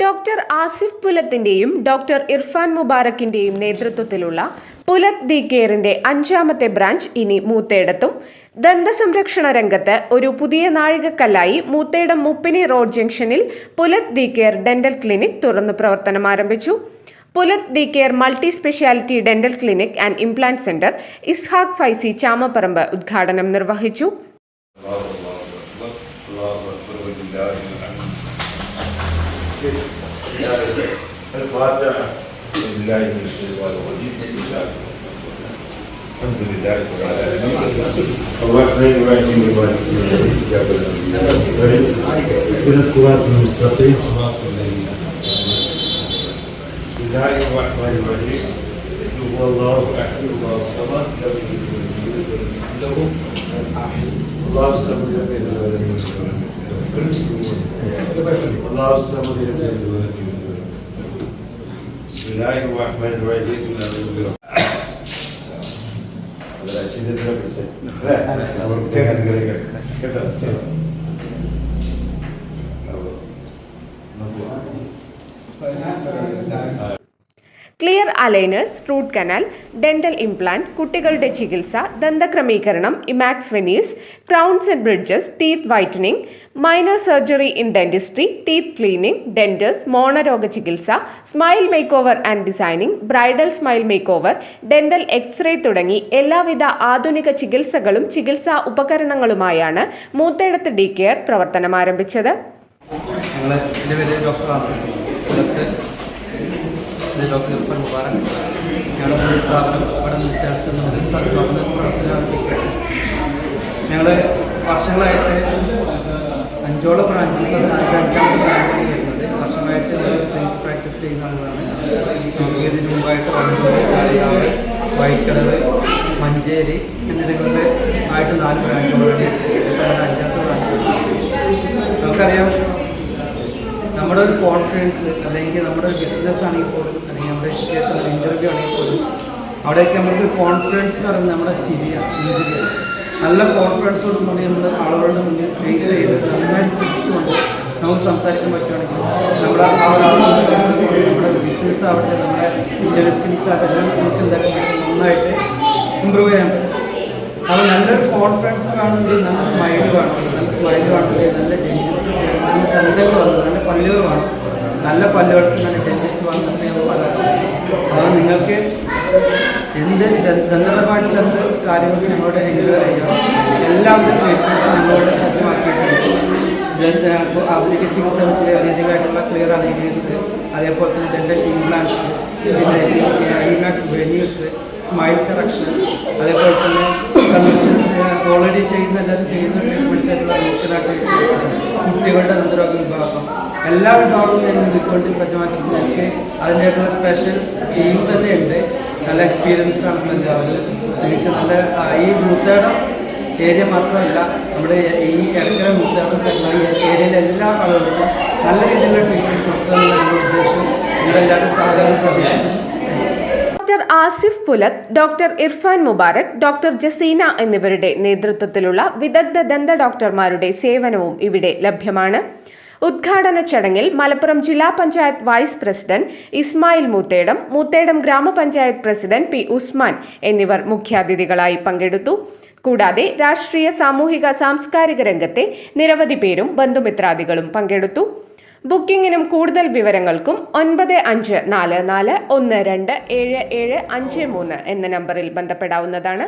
Doctor Asif പുലത്തിന്റെയും doctor Irfan മുബാറക്കിന്റെയും നേതൃത്വത്തിലുള്ള പുലത് ദി കെയറിന്റെ അഞ്ചാമത്തെ ബ്രാഞ്ച് ഇനി മൂത്തേടത്തും. ദന്തസംരക്ഷണ രംഗത്ത് ഒരു പുതിയ നാഴികക്കല്ലായി മൂത്തേടം മുപ്പിനി റോഡ് ജംഗ്ഷനിൽ Pulath the care dental clinic തുറന്നു പ്രവർത്തനം ആരംഭിച്ചു. Pulath the care multi speciality dental clinic and implant centre Ishaq Faizy Chamapparamb ഉദ്ഘാടനം നിർവഹിച്ചു. الفاتحة لله من الشيطان الرجيم بسم الله الحمد لله رب العالمين الرحمن الرحيم مالك يوم الدين اهدنا الصراط المستقيم صراط الذين بسم الله الرحمن الرحيم قل هو الله أحد الله الصمد لم يلد ولم يولد ولم يكن له الله الصمد لم يلد ولم يكن له الله الصمد لم يلد ولم يولد ولم يكن له بسم الله الرحمن الرحيم قل أعوذ برب അല്ല, ചിന്തത്തിലെ പ്രശ്നം. അല്ലേ? നമുക്ക് ചെയ്യാൻ കഴിയും. കേട്ടോ? clear aligners root canal dental implant കുട്ടികളുടെ ചികിത്സ ദന്തക്രമീകരണം emax veneers crowns and bridges teeth whitening minor surgery in dentistry teeth cleaning dentures മോണരോഗ ചികിത്സ smile makeover and designing bridal smile makeover dental X ray തുടങ്ങി എല്ലാവിധ ആധുനിക ചികിത്സകളും ചികിത്സാ ഉപകരണങ്ങളുമായാണ് മൂത്തേടത്ത് ഡി കെയർ പ്രവർത്തനം ആരംഭിച്ചത് ഞങ്ങൾ എന്റെ പേര് ഡോക്ടർ ഇർഫാൻ മുബാറക്. ഞങ്ങളുടെ പോലീസ് സ്ഥാപനം ഇവിടെ നിർത്തിയെടുത്ത് നമുക്ക് തുറന്ന് ഞങ്ങൾ വർഷങ്ങളായിട്ട് അഞ്ചോളം ബ്രാഞ്ചിൽ വർഷങ്ങളായിട്ട് ക്ലിനിക് പ്രാക്ടീസ് ചെയ്യുന്ന ആളുകളാണ്. ഇതിന് മുമ്പായിട്ട് കാളികാവ് വൈക്കടവ് മഞ്ചേരി എന്നിടങ്ങളിൽ ആയിട്ട് നാല് ബ്രാഞ്ച് ഓൾറെഡി അഞ്ചാമത്തെ ബ്രാഞ്ച്. നമുക്കറിയാം നമ്മുടെ ഒരു കോൺഫിഡൻസ് അല്ലെങ്കിൽ നമ്മുടെ ബിസിനസ് ആണെങ്കിൽ പോലും അല്ലെങ്കിൽ നമ്മുടെ എഡ്യൂക്കേഷൻ ഇന്റർവ്യൂ ആണെങ്കിൽ പോലും അവിടെയൊക്കെ നമുക്ക് കോൺഫിഡൻസ് എന്ന് പറയുന്നത് നമ്മുടെ ചിരിയാണ് ചിരിയാണ്. നല്ല കോൺഫിഡൻസോട് കൂടി നമ്മൾ ആളുകളുടെ മുന്നിൽ ഫേസ് ചെയ്ത് നന്നായിട്ട് ചിരിച്ചുകൊണ്ട് നമുക്ക് സംസാരിക്കാൻ പറ്റുകയാണെങ്കിൽ നമ്മുടെ ആ ഒരു നമ്മുടെ ബിസിനസ് ആവട്ടെ നമ്മുടെ ഇന്റർവ്യൂ സ്കിൽസ് ആവട്ടെ എല്ലാം നമുക്ക് എന്തായാലും നന്നായിട്ട് ഇമ്പ്രൂവ് ചെയ്യാൻ പറ്റും. അപ്പോൾ നല്ലൊരു കോൺഫിഡൻസ് കാണുന്നുണ്ടെങ്കിൽ നല്ല സ്മൈൽ വേണം നല്ല സ്മൈൽ വേണമെങ്കിൽ നല്ല ഡെന്റിസ്റ്റ് നല്ല ദന്തങ്ങൾ വന്നു നല്ല പല്ലുകൾ വേണം നല്ല പല്ലുകൾക്ക് നല്ല ഡെന്റിസ്റ്റ് വന്നിട്ട് അപ്പോൾ നിങ്ങൾക്ക് എന്ത് ദന്തപരമായിട്ടുള്ള എന്ത് കാര്യങ്ങൾക്ക് ഞങ്ങളോട് എൻക്വയർ ചെയ്യാം എല്ലാവിധ ട്രീറ്റ്മെന്റ്സും നിങ്ങളോട് സജ്ജമാക്കിയിട്ടുണ്ട് ആധുനിക ചികിത്സ രീതികളായിട്ടുള്ള ക്ലിയർ അലൈനേഴ്സ് അതേപോലെ തന്നെ ഡെന്റൽ ഇംപ്ലാന്റ്സ് പിന്നെ ഇമാക്സ് വെന്യൂസ് സ്മൈൽ കറക്ഷൻ അതേപോലെ തന്നെ ഓൾറെഡി ചെയ്യുന്ന എല്ലാവരും ചെയ്യുന്ന ട്രീറ്റ്മെന്റ്സ് ആയിട്ടുള്ള കുട്ടികളുടെ നന്ദരോഗ വിഭാഗം. എല്ലാ വിഭാഗവും ഞാൻ നിൽക്കൊണ്ട് സജ്ജമാക്കി എനിക്ക് അതിന്റെതായിട്ടുള്ള സ്പെഷ്യൽ ടീം തന്നെ ഉണ്ട് നല്ല എക്സ്പീരിയൻസ് ആണല്ലോ എല്ലാവരും. എനിക്ക് നല്ല ഈ മൂത്തേടം ഏരിയ മാത്രമല്ല നമ്മുടെ ഈ ഇടയ്ക്കര മൂത്തേടം ഈ ഏരിയയിലെ എല്ലാ ആളുകൾക്കും നല്ല രീതിയിലുള്ള ട്രീറ്റ്മെന്റ് കൊടുക്കുക എന്നുള്ള ഉദ്ദേശം നിങ്ങളെല്ലാവരും സാധാരണ പ്രതീക്ഷിക്കുന്നു. Doctor Asif Pulath doctor Irfan Mubarak doctor Jaseena എന്നിവരുടെ നേതൃത്വത്തിലുള്ള വിദഗ്ധ ദന്ത ഡോക്ടർമാരുടെ സേവനവും ഇവിടെ ലഭ്യമാണ്. ഉദ്ഘാടന ചടങ്ങിൽ മലപ്പുറം ജില്ലാ പഞ്ചായത്ത് വൈസ് പ്രസിഡന്റ് ഇസ്മായിൽ മൂത്തേടം മൂത്തേടം ഗ്രാമപഞ്ചായത്ത് പ്രസിഡന്റ് പി ഉസ്മാൻ എന്നിവർ മുഖ്യാതിഥികളായി പങ്കെടുത്തു. കൂടാതെ രാഷ്ട്രീയ സാമൂഹിക സാംസ്കാരിക രംഗത്തെ നിരവധി പേരും ബന്ധുമിത്രാദികളും പങ്കെടുത്തു. ബുക്കിംഗിനും കൂടുതൽ വിവരങ്ങൾക്കും ഒൻപത് അഞ്ച് നാല് നാല് ഒന്ന് രണ്ട് ഏഴ് ഏഴ് അഞ്ച് മൂന്ന് എന്ന നമ്പറിൽ ബന്ധപ്പെടാവുന്നതാണ്.